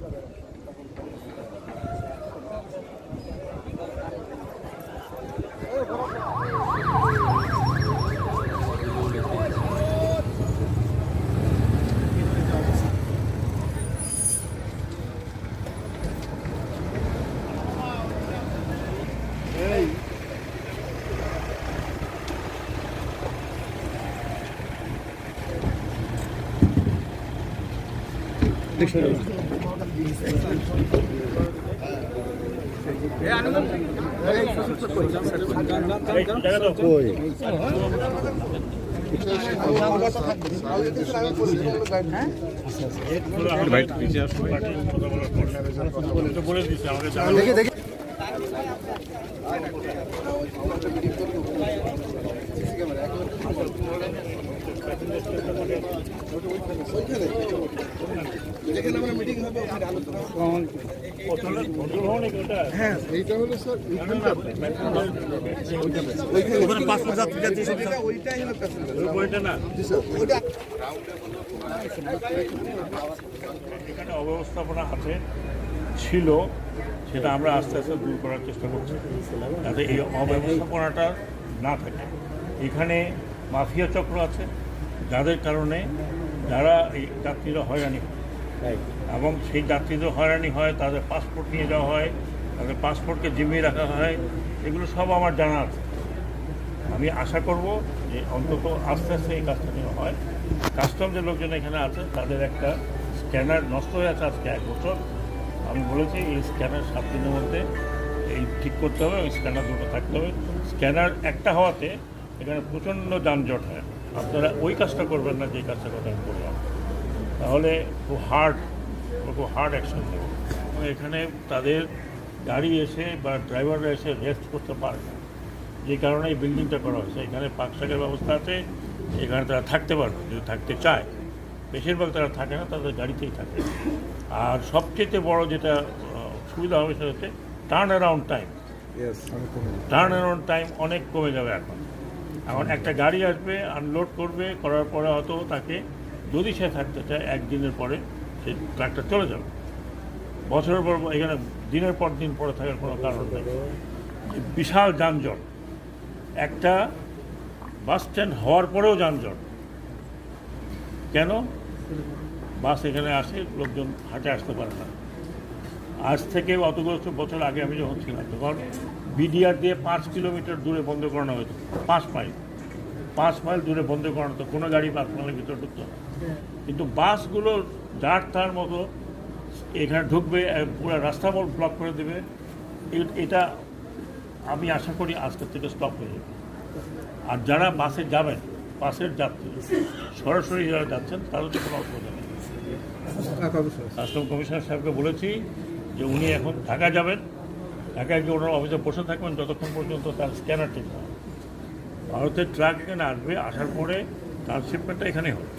বলে দিচ্ছে আমাকে এখানে অব্যবস্থাপনা আছে, ছিল, সেটা আমরা আস্তে আস্তে দূর করার চেষ্টা করছি, যাতে এই অব্যবস্থাপনাটা না থাকে। এখানে মাফিয়া চক্র আছে যাদের কারণে যারা এই যাত্রীরা হয়রানি হয়। এবং সেই যাত্রীদের হয়রানি হয় তাদের পাসপোর্ট নিয়ে যাওয়া হয় তাদের পাসপোর্টকে জিমিয়ে রাখা হয় এগুলো সব আমার জানা আছে। আমি আশা করব যে অন্তত আস্তে আস্তে এই কাজটা যেন হয়। কাস্টম যে লোকজন এখানে আছে তাদের একটা স্ক্যানার নষ্ট হয়ে আছে আজকে এক বছর। আমি বলেছি এই স্ক্যানার সাত দিনের মধ্যে এই ঠিক করতে হবে ওই স্ক্যানার দুটো থাকতে হবে। স্ক্যানার একটা হওয়াতে এখানে প্রচণ্ড যানজট হয়। আপনারা ওই কাজটা করবেন না যে কাজটা কথা আমি বললাম। তাহলে খুব হার্ড খুব হার্ড অ্যাকশন নেবে এখানে তাদের গাড়ি এসে বা ড্রাইভাররা এসে রেস্ট করতে পারে না। যে কারণে এই বিল্ডিংটা করা হয়েছে। এখানে পাক শাকের ব্যবস্থা আছে। এখানে তারা থাকতে পারবে যদি থাকতে চায়। বেশিরভাগ তারা থাকে না তাদের গাড়িতেই থাকে। আর সবচেয়ে বড় যেটা সুবিধা হবে সেটা হচ্ছে turn around time turn around time অনেক কমে যাবে এখন। এখন একটা গাড়ি আসবে আনলোড করবে, করার পরে হয়তো তাকে যদি সে থাকতে চায়, একদিনের পরে সে ট্রাকটা চলে যাবে। বছরের পর এখানে দিনের পর দিন পরে থাকার কোনো কারণ নেই। বিশাল যানজট। একটা বাস স্ট্যান্ড হওয়ার পরেও যানজট। কেন? বাস এখানে আসে, লোকজন হাটে, আসতে পারে না। আজ থেকে অতগুলো বছর আগে আমি যখন ছিলাম তখন বিডিআর দিয়ে পাঁচ কিলোমিটার দূরে বন্ধ করানো হয়েছে পাঁচ মাইল। পাঁচ মাইল দূরে বন্ধ করানো হতো। কোনো গাড়ি পাঁচ মাইলের ভিতরে ঢুকতো না। কিন্তু বাসগুলো যার তার মতো এখানে ঢুকবে পুরো রাস্তা বল ব্লক করে দেবে। এটা আমি আশা করি আজকের থেকে স্টপ হয়ে যাবে। আর যারা বাসে যাবেন বাসের যাত্রী সরাসরি যারা যাচ্ছেন তাদের তো কোনো অসুবিধা নেই। কাস্টম কমিশনার সাহেবকে বলেছি যে উনি এখন ঢাকা যাবেন ঢাকায় গিয়ে ওনার অফিসে বসে থাকবেন যতক্ষণ পর্যন্ত তার স্ক্যানার ঠিক হয়। ভারতের ট্রাক এখানে আসবে আসার পরে ট্রান্সশিপমেন্টটা এখানে হবে।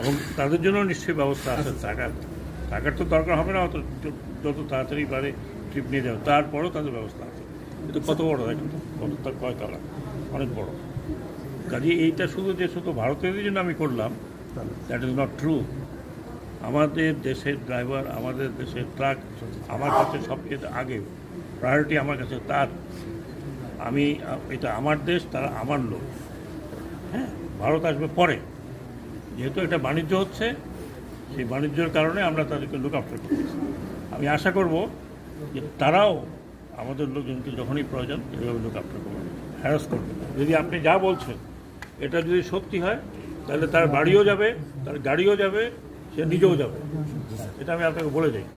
এবং তাদের জন্য নিশ্চয়ই ব্যবস্থা আছে টাকার টাকার তো দরকার হবে না অত যত তাড়াতাড়ি পারে ট্রিপ নিয়ে যাবে। তারপরেও তাদের ব্যবস্থা আছে। কিন্তু কত বড় দেখেন তো কত তার কয়তলা অনেক বড়। কাজে এইটা শুধু যে শুধু ভারতের জন্য আমি করলাম দ্যাট ইজ নট ট্রু আমাদের দেশের ড্রাইভার আমাদের দেশের ট্রাক আমার কাছে সবচেয়ে আগে প্রায়োরিটি আমার কাছে তার। আমি, এটা আমার দেশ, তারা আমার লোক। হ্যাঁ ভারত আসবে পরে। যেহেতু এটা বাণিজ্য হচ্ছে, সেই বাণিজ্যের কারণে আমরা তাদেরকে লুক আফটার করতেছি আমি আশা করব যে তারাও আমাদের লোকজনকে যখনই প্রয়োজন, এভাবে লুক আফটার করবে হ্যারাস করবে। যদি আপনি যা বলছেন, এটা যদি সত্যি হয়, তাহলে তার বাড়িও যাবে, তার গাড়িও যাবে সে নিজেও যাবে। এটা আমি আপনাকে বলে যাই।